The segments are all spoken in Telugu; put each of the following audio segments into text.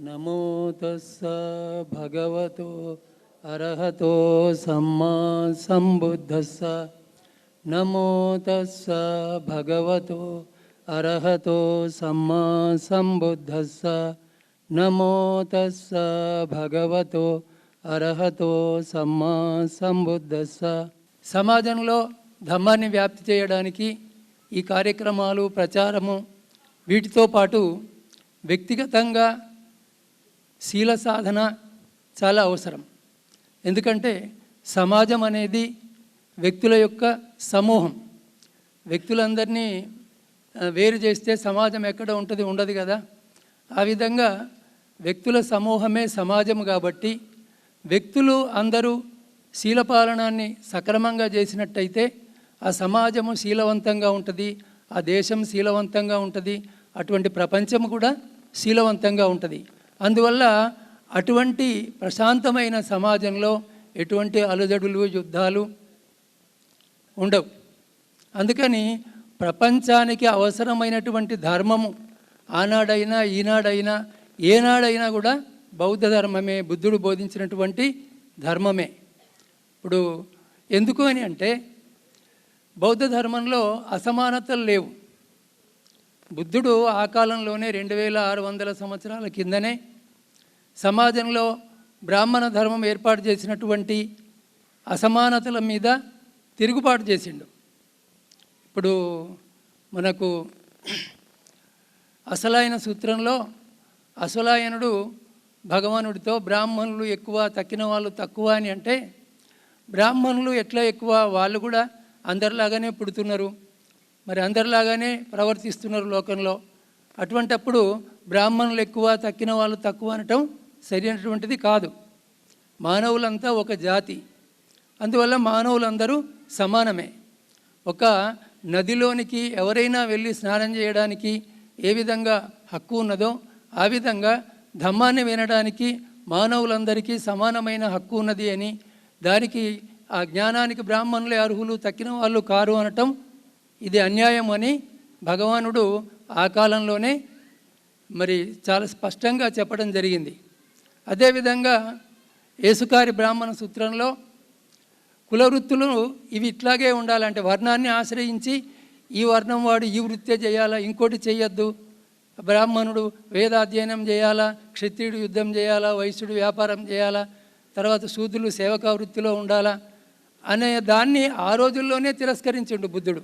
నమో తస్స భగవతో అర్హతో సమ్మా సంబుద్ధస్స. నమో తస్స భగవతో అర్హతో సమ్మా సంబుద్ధస్స. నమో తస్స భగవతో అర్హతో సమ్మా సంబుద్ధస్స. సమాజంలో ధమ్మాన్ని వ్యాప్తి చేయడానికి ఈ కార్యక్రమాలు ప్రచారము వీటితో పాటు వ్యక్తిగతంగా శీల సాధన చాలా అవసరం. ఎందుకంటే సమాజం అనేది వ్యక్తుల యొక్క సమూహం. వ్యక్తులందరినీ వేరు చేస్తే సమాజం ఎక్కడ ఉంటుంది ఉండదు కదా. ఆ విధంగా వ్యక్తుల సమూహమే సమాజం కాబట్టి వ్యక్తులు అందరూ శీలపాలనాన్ని సక్రమంగా చేసినట్టయితే ఆ సమాజము శీలవంతంగా ఉంటుంది ఆ దేశం శీలవంతంగా ఉంటుంది అటువంటి ప్రపంచం కూడా శీలవంతంగా ఉంటుంది. అందువల్ల అటువంటి ప్రశాంతమైన సమాజంలో ఎటువంటి అలజడులు యుద్ధాలు ఉండవు. అందుకని ప్రపంచానికి అవసరమైనటువంటి ధర్మము ఆనాడైనా ఈనాడైనా ఏనాడైనా కూడా బౌద్ధ ధర్మమే బుద్ధుడు బోధించినటువంటి ధర్మమే. ఇప్పుడు ఎందుకు అని అంటే బౌద్ధ ధర్మంలో అసమానతలు లేవు. బుద్ధుడు ఆ కాలంలోనే రెండు వేల ఆరు వందల సంవత్సరాల కిందనే సమాజంలో బ్రాహ్మణ ధర్మం ఏర్పాటు చేసినటువంటి అసమానతల మీద తిరుగుబాటు చేసిండు. ఇప్పుడు మనకు అసలైన సూత్రంలో అసలాయనుడు భగవానుడితో బ్రాహ్మణులు ఎక్కువ తక్కిన వాళ్ళు తక్కువ అని అంటే బ్రాహ్మణులు ఎట్లా ఎక్కువ? వాళ్ళు కూడా అందరిలాగానే పుడుతున్నారు. మరి అందరిలాగానే ప్రవర్తిస్తున్నారు లోకంలో. అటువంటప్పుడు బ్రాహ్మణులు ఎక్కువ తక్కిన వాళ్ళు తక్కువ అనటం సరైనటువంటిది కాదు. మానవులంతా ఒక జాతి. అందువల్ల మానవులందరూ సమానమే. ఒక నదిలోనికి ఎవరైనా వెళ్ళి స్నానం చేయడానికి ఏ విధంగా హక్కు ఉన్నదో ఆ విధంగా ధమ్మాన్ని వినడానికి మానవులందరికీ సమానమైన హక్కు ఉన్నది అని దానికి ఆ జ్ఞానానికి బ్రాహ్మణులే అర్హులు తక్కిన వాళ్ళు కారు అనటం ఇది అన్యాయం అని భగవానుడు ఆ కాలంలోనే మరి చాలా స్పష్టంగా చెప్పడం జరిగింది. అదేవిధంగా యేసుకారి బ్రాహ్మణ సూత్రంలో కులవృత్తులు ఇవి ఇట్లాగే ఉండాలంటే వర్ణాన్ని ఆశ్రయించి ఈ వర్ణం వాడు ఈ వృత్తే చేయాలా ఇంకోటి చేయొద్దు. బ్రాహ్మణుడు వేదాధ్యయనం చేయాలా క్షత్రియుడు యుద్ధం చేయాలా వైశ్యుడు వ్యాపారం చేయాలా తర్వాత శూద్రులు సేవకా వృత్తిలో ఉండాలా అనే దాన్ని ఆ రోజుల్లోనే తిరస్కరించిండు బుద్ధుడు.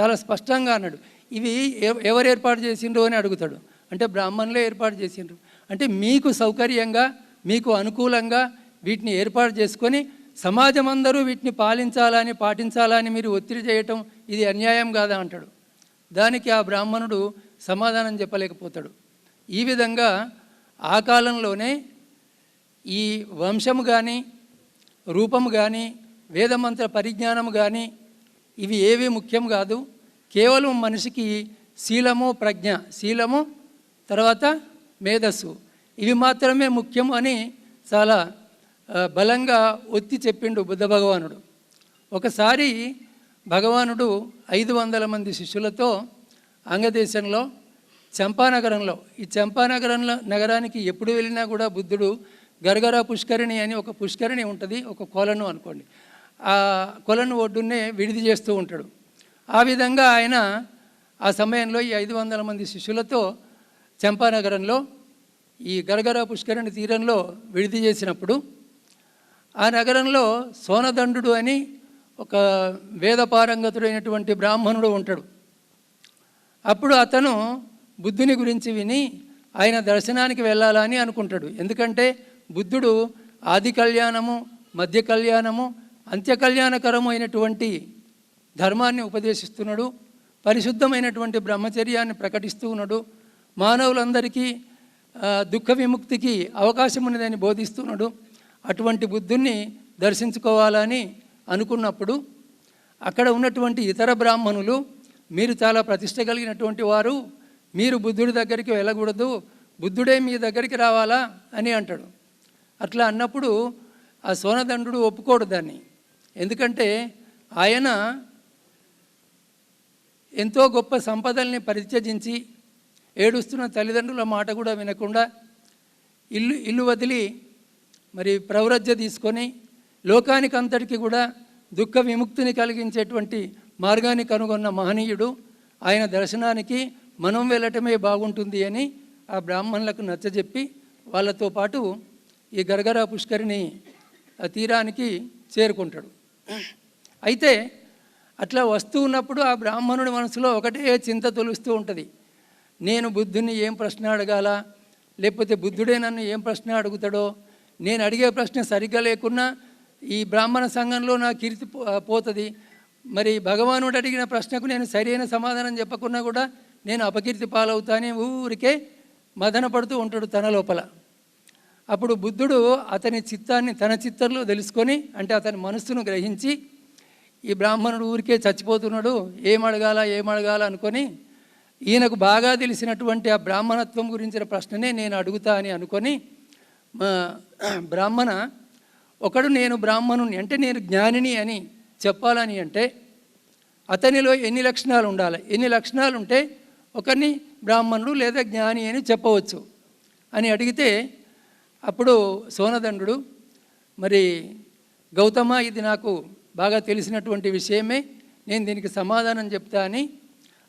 చాలా స్పష్టంగా అన్నాడు. ఇవి ఎవ- ఎవరు ఏర్పాటు చేసిండ్రు అని అడుగుతాడు. అంటే బ్రాహ్మణులే ఏర్పాటు చేసిండ్రు. అంటే మీకు సౌకర్యంగా మీకు అనుకూలంగా వీటిని ఏర్పాటు చేసుకొని సమాజం అందరూ వీటిని పాలించాలని పాటించాలని మీరు ఒత్తిడి చేయటం ఇది అన్యాయం కాదా అంటాడు. దానికి ఆ బ్రాహ్మణుడు సమాధానం చెప్పలేకపోతాడు. ఈ విధంగా ఆ కాలంలోనే ఈ వంశము కానీ రూపము కానీ వేదమంత్ర పరిజ్ఞానము కానీ ఇవి ఏవి ముఖ్యం కాదు. కేవలం మనిషికి శీలము ప్రజ్ఞ. శీలము తర్వాత మేధస్సు. ఇవి మాత్రమే ముఖ్యం అని చాలా బలంగా ఒత్తి చెప్పిండు బుద్ధ భగవానుడు. ఒకసారి భగవానుడు ఐదు వందల మంది శిష్యులతో అంగదేశంలో చంపానగరంలో ఈ చంపానగరంలో నగరానికి ఎప్పుడు వెళ్ళినా కూడా బుద్ధుడు గరగర పుష్కరిణి అని ఒక పుష్కరిణి ఉంటుంది ఒక కొలను అనుకోండి. ఆ కొలను ఒడ్డున్నే విడిది చేస్తూ ఉంటాడు. ఆ విధంగా ఆయన ఆ సమయంలో ఈ ఐదు వందల మంది శిష్యులతో చంపానగరంలో ఈ గరగర పుష్కరిణి తీరంలో విడిది చేసినప్పుడు ఆ నగరంలో సోనదండు అని ఒక వేదపారంగతుడైనటువంటి బ్రాహ్మణుడు ఉంటాడు. అప్పుడు అతను బుద్ధుని గురించి విని ఆయన దర్శనానికి వెళ్ళాలని అనుకుంటాడు. ఎందుకంటే బుద్ధుడు ఆది కళ్యాణము మధ్య కళ్యాణము అంత్యకళ్యాణకరము అయినటువంటి ధర్మాన్ని ఉపదేశిస్తున్నాడు. పరిశుద్ధమైనటువంటి బ్రహ్మచర్యాన్ని ప్రకటిస్తూ ఉన్నాడు. మానవులందరికీ దుఃఖ విముక్తికి అవకాశం ఉన్నదని బోధిస్తున్నాడు. అటువంటి బుద్ధుణ్ణి దర్శించుకోవాలని అనుకున్నప్పుడు అక్కడ ఉన్నటువంటి ఇతర బ్రాహ్మణులు మీరు చాలా ప్రతిష్ట కలిగినటువంటి వారు మీరు బుద్ధుడి దగ్గరికి వెళ్ళకూడదు బుద్ధుడే మీ దగ్గరికి రావాలా అని అంటాడు. అట్లా అన్నప్పుడు ఆ సోనదండు ఒప్పుకోడు దాన్ని. ఎందుకంటే ఆయన ఎంతో గొప్ప సంపదల్ని పరిత్యజించి ఏడుస్తున్న తల్లిదండ్రుల మాట కూడా వినకుండా ఇల్లు ఇల్లు వదిలి మరి ప్రవరజ్య తీసుకొని లోకానికి అంతటికి కూడా దుఃఖ విముక్తిని కలిగించేటువంటి మార్గాన్ని కనుగొన్న మహనీయుడు ఆయన దర్శనానికి మనం వెళ్ళటమే బాగుంటుంది అని ఆ బ్రాహ్మణులకు నచ్చజెప్పి వాళ్ళతో పాటు ఈ గరగర పుష్కరిణి ఆ తీరానికి చేరుకుంటాడు. అయితే అట్లా వస్తూ ఉన్నప్పుడు ఆ బ్రాహ్మణుడి మనసులో ఒకటే చింత తొలుస్తూ ఉంటుంది. నేను బుద్ధుని ఏం ప్రశ్న అడగాల? లేకపోతే బుద్ధుడే నన్ను ఏం ప్రశ్న అడుగుతాడో? నేను అడిగే ప్రశ్న సరిగ్గా లేకున్నా ఈ బ్రాహ్మణ సంఘంలో నా కీర్తి పో- పోతుంది. మరి భగవానుడు అడిగిన ప్రశ్నకు నేను సరైన సమాధానం చెప్పకున్నా కూడా నేను అపకీర్తి పాలవుతానే ఊరికే మదన పడుతూ ఉంటాడు తన లోపల. అప్పుడు బుద్ధుడు అతని చిత్తాన్ని తన చిత్తంలో తెలుసుకొని అంటే అతని మనస్సును గ్రహించి ఈ బ్రాహ్మణుడు ఊరికే చచ్చిపోతున్నాడు ఏం అడగాల ఏం అడగాల అనుకొని ఈయనకు బాగా తెలిసినటువంటి ఆ బ్రాహ్మణత్వం గురించిన ప్రశ్ననే నేను అడుగుతా అని అనుకొని మా బ్రాహ్మణ ఒకడు నేను బ్రాహ్మణుని అంటే నేను జ్ఞానిని అని చెప్పాలని అంటే అతనిలో ఎన్ని లక్షణాలు ఉండాలి? ఎన్ని లక్షణాలు ఉంటే ఒకరిని బ్రాహ్మణుడు లేదా జ్ఞాని అని చెప్పవచ్చు. అని అడిగితే అప్పుడు సోనదండు మరి గౌతమ ఇది నాకు బాగా తెలిసినటువంటి విషయమే నేను దీనికి సమాధానం చెప్తా అని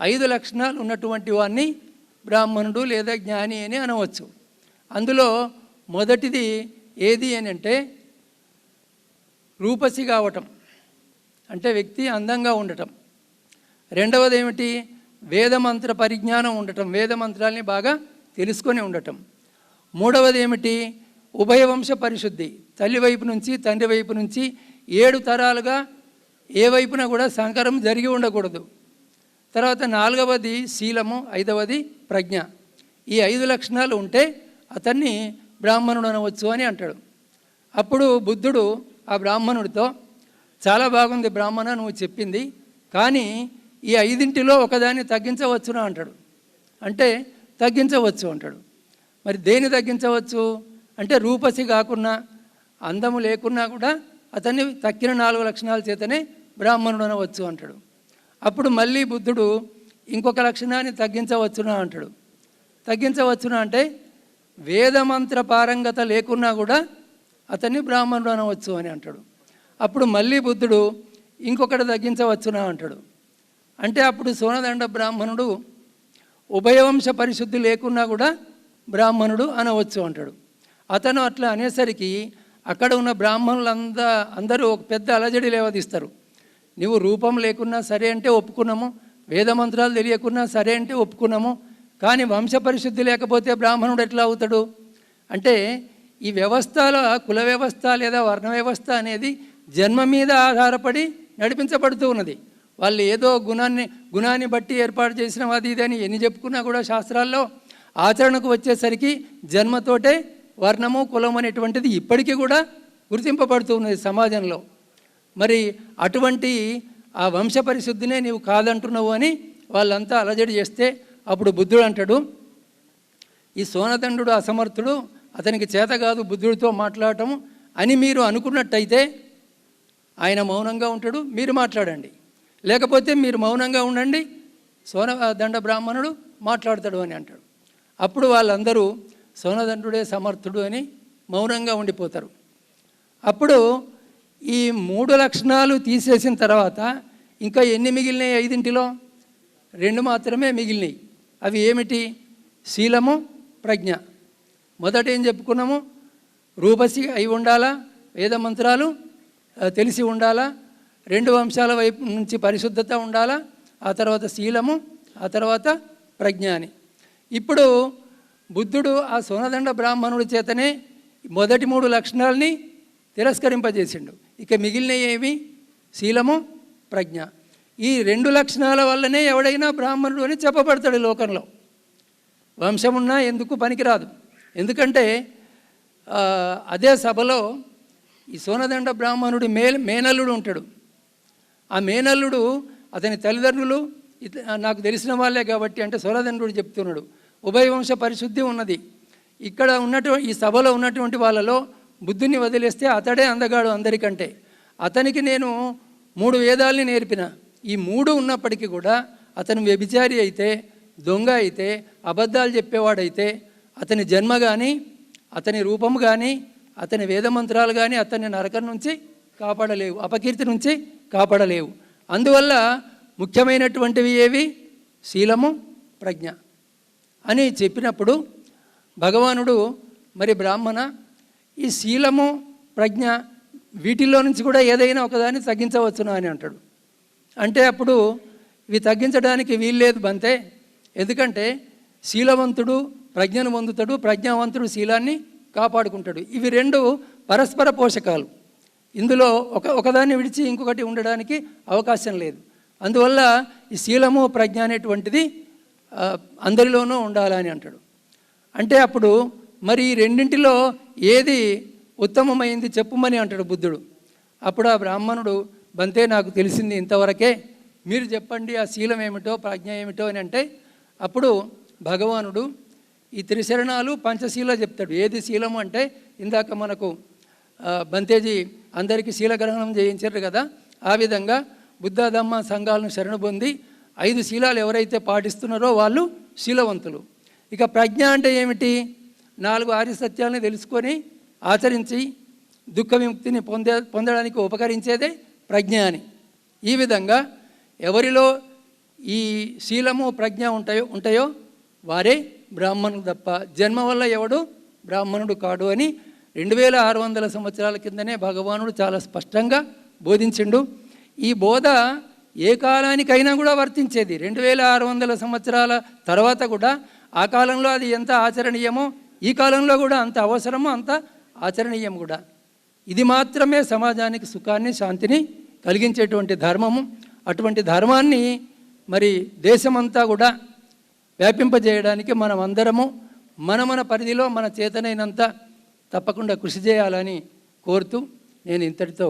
ఐదు లక్షణాలు ఉన్నటువంటి వాడిని బ్రాహ్మణుడు లేదా జ్ఞాని అని అనవచ్చు. అందులో మొదటిది ఏది అని అంటే రూపసి కావటం అంటే వ్యక్తి అందంగా ఉండటం. రెండవది ఏమిటి వేదమంత్ర పరిజ్ఞానం ఉండటం వేదమంత్రాల్ని బాగా తెలుసుకొని ఉండటం. మూడవది ఏమిటి ఉభయవంశ పరిశుద్ధి తల్లి వైపు నుంచి తండ్రి వైపు నుంచి ఏడు తరాలుగా ఏ వైపున కూడా సంకరం జరిగి ఉండకూడదు. తర్వాత నాలుగవది శీలము ఐదవది ప్రజ్ఞ. ఈ ఐదు లక్షణాలు ఉంటే అతన్ని బ్రాహ్మణుడు అనవచ్చు అని అంటాడు. అప్పుడు బుద్ధుడు ఆ బ్రాహ్మణుడితో చాలా బాగుంది బ్రాహ్మణ నువ్వు చెప్పింది కానీ ఈ ఐదింటిలో ఒకదాన్ని తగ్గించవచ్చునా? అంటాడు. అంటే తగ్గించవచ్చు అంటాడు. మరి దేని తగ్గించవచ్చు? అంటే రూపసి కాకున్నా అందము లేకున్నా కూడా అతన్ని తక్కిన నాలుగు లక్షణాల చేతనే బ్రాహ్మణుడు అనవచ్చు అంటాడు. అప్పుడు మళ్ళీ బుద్ధుడు ఇంకొక లక్షణాన్ని తగ్గించవచ్చునా అంటాడు. తగ్గించవచ్చునా అంటే వేదమంత్ర పారంగత లేకున్నా కూడా అతన్ని బ్రాహ్మణుడు అనవచ్చు అని అంటాడు. అప్పుడు మళ్ళీ బుద్ధుడు ఇంకొకటి తగ్గించవచ్చునా అంటాడు. అంటే అప్పుడు సోనదండ బ్రాహ్మణుడు ఉభయవంశ పరిశుద్ధి లేకున్నా కూడా బ్రాహ్మణుడు అనవచ్చు అంటాడు. అతను అట్లా అనేసరికి అక్కడ ఉన్న బ్రాహ్మణులందా అందరూ ఒక పెద్ద అలజడి లేవదీస్తారు. నువ్వు రూపం లేకున్నా సరే అంటే ఒప్పుకున్నాము. వేదమంత్రాలు తెలియకున్నా సరే అంటే ఒప్పుకున్నాము. కానీ వంశ పరిశుద్ధి లేకపోతే బ్రాహ్మణుడు ఎట్లా అవుతాడు? అంటే ఈ వ్యవస్థల కుల వ్యవస్థ లేదా వర్ణ వ్యవస్థ అనేది జన్మ మీద ఆధారపడి నడిపించబడుతూ ఉన్నది. వాళ్ళు ఏదో గుణాన్ని గుణాన్ని బట్టి ఏర్పాటు చేసిన అది ఇది అని ఎన్ని చెప్పుకున్నా కూడా శాస్త్రాల్లో ఆచరణకు వచ్చేసరికి జన్మతోటే వర్ణము కులం అనేటువంటిది ఇప్పటికీ కూడా గుర్తింపబడుతూ ఉన్నది సమాజంలో. మరి అటువంటి ఆ వంశ పరిశుద్ధినే నీవు కాదంటున్నావు అని వాళ్ళంతా అలజడి చేస్తే అప్పుడు బుద్ధుడు అంటాడు ఈ సోనదండు అసమర్థుడు అతనికి చేత కాదు బుద్ధుడితో మాట్లాడటం అని మీరు అనుకున్నట్టయితే ఆయన మౌనంగా ఉంటాడు మీరు మాట్లాడండి. లేకపోతే మీరు మౌనంగా ఉండండి సోన దండ బ్రాహ్మణుడు మాట్లాడతాడు అని అంటాడు. అప్పుడు వాళ్ళందరూ సోనదండుడే సమర్థుడు అని మౌనంగా ఉండిపోతారు. అప్పుడు ఈ మూడు లక్షణాలు తీసేసిన తర్వాత ఇంకా ఎన్ని మిగిలినాయి ఐదింటిలో? రెండు మాత్రమే మిగిలినాయి. అవి ఏమిటి? శీలము ప్రజ్ఞ. మొదట ఏం చెప్పుకున్నాము? రూపసి అయి ఉండాలా? వేద మంత్రాలు తెలిసి ఉండాలా? రెండు వంశాల వైపు నుంచి పరిశుద్ధత ఉండాలా? ఆ తర్వాత శీలము ఆ తర్వాత ప్రజ్ఞ అని. ఇప్పుడు బుద్ధుడు ఆ సోనదండ బ్రాహ్మణుడి చేతనే మొదటి మూడు లక్షణాలని తిరస్కరింపజేసిండు. ఇక మిగిలినవి ఏవి? శీలము ప్రజ్ఞ. ఈ రెండు లక్షణాల వల్లనే ఎవడైనా బ్రాహ్మణుడు అని చెప్పబడతాడు లోకంలో. వంశమున్నా ఎందుకు పనికిరాదు. ఎందుకంటే అదే సభలో ఈ సోనదండ బ్రాహ్మణుడి మే మేనల్లుడు ఉంటాడు. ఆ మేనల్లుడు అతని తల్లిదండ్రులు నాకు తెలిసిన వాళ్ళే కాబట్టి అంటే సోనదండ్రుడు చెప్తున్నాడు. ఉభయవంశ పరిశుద్ధి ఉన్నది. ఇక్కడ ఉన్నటువంటి ఈ సభలో ఉన్నటువంటి వాళ్ళలో బుద్ధుని వదిలేస్తే అతడే అందగాడు అందరికంటే. అతనికి నేను మూడు వేదాల్ని నేర్పిన. ఈ మూడు ఉన్నప్పటికీ కూడా అతను వ్యభిచారి అయితే దొంగ అయితే అబద్ధాలు చెప్పేవాడైతే అతని జన్మ కానీ అతని రూపం కానీ అతని వేదమంత్రాలు కానీ అతన్ని నరకం నుంచి కాపాడలేవు అపకీర్తి నుంచి కాపాడలేవు. అందువల్ల ముఖ్యమైనటువంటివి ఏవి? శీలము ప్రజ్ఞ అని చెప్పినప్పుడు భగవానుడు మరి బ్రాహ్మణ ఈ శీలము ప్రజ్ఞ వీటిల్లో నుంచి కూడా ఏదైనా ఒకదాన్ని తగ్గించవచ్చును అని అంటాడు. అంటే అప్పుడు ఇవి తగ్గించడానికి వీల్లేదు బంతే. ఎందుకంటే శీలవంతుడు ప్రజ్ఞను పొందుతాడు ప్రజ్ఞావంతుడు శీలాన్ని కాపాడుకుంటాడు. ఇవి రెండు పరస్పర పోషకాలు. ఇందులో ఒక ఒకదాన్ని విడిచి ఇంకొకటి ఉండడానికి అవకాశం లేదు. అందువల్ల ఈ శీలము ప్రజ్ఞ అనేటువంటిది అందరిలోనూ ఉండాలని అంటాడు. అంటే అప్పుడు మరి ఈ రెండింటిలో ఏది ఉత్తమమైంది చెప్పుమని అంటాడు బుద్ధుడు. అప్పుడు ఆ బ్రాహ్మణుడు బంతే నాకు తెలిసింది ఇంతవరకే. మీరు చెప్పండి ఆ శీలం ఏమిటో ప్రజ్ఞ ఏమిటో అని అంటే అప్పుడు భగవానుడు ఈ త్రిశరణాలు పంచశీల చెప్తాడు. ఏది శీలము అంటే ఇందాక మనకు బంతేజీ అందరికీ శీలగ్రహణం చేయించారు కదా ఆ విధంగా బుద్ధాదమ్మ సంఘాలను శరణు పొంది ఐదు శీలాలు ఎవరైతే పాటిస్తున్నారో వాళ్ళు శీలవంతులు. ఇక ప్రజ్ఞ అంటే ఏమిటి? నాలుగు ఆర్య సత్యాలను తెలుసుకొని ఆచరించి దుఃఖ విముక్తిని పొందే పొందడానికి ఉపకరించేదే ప్రజ్ఞ అని. ఈ విధంగా ఎవరిలో ఈ శీలము ప్రజ్ఞ ఉంటాయో ఉంటాయో వారే బ్రాహ్మణుడు తప్ప. జన్మ వల్ల ఎవడు బ్రాహ్మణుడు కాడు అని రెండు వేల ఆరు వందల సంవత్సరాల కిందనే భగవానుడు చాలా స్పష్టంగా బోధించిండు. ఈ బోధ ఏ కాలానికైనా కూడా వర్తించేది. రెండు వేల ఆరు వందల సంవత్సరాల తర్వాత కూడా ఆ కాలంలో అది ఎంత ఆచరణీయమో ఈ కాలంలో కూడా అంత అవసరము అంత ఆచరణీయం కూడా. ఇది మాత్రమే సమాజానికి సుఖాన్ని శాంతిని కలిగించేటువంటి ధర్మము. అటువంటి ధర్మాన్ని మరి దేశమంతా కూడా వ్యాపింపజేయడానికి మనం అందరము మన మన పరిధిలో మన చేతనైనంత తప్పకుండా కృషి చేయాలని కోరుతూ నేను ఇంతటితో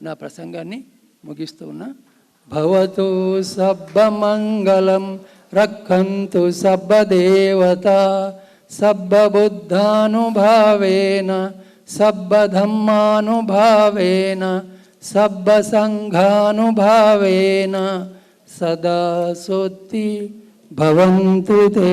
నా ప్రసంగాన్ని ముగిస్తూ ఉన్నా. భవతు సబ్బమంగళం రక్కంతు సబ్బదేవత ಸಬ್ಬಬುದ್ಧಾನುಭಾವೇನ ಸಬ್ಬಧಮ್ಮಾನುಭಾವೇನ ಸಬ್ಬಸಂಘಾನುಭಾವೇನ ಸದಾ ಸುತ್ತಿ ಭವಂತು ತೇ.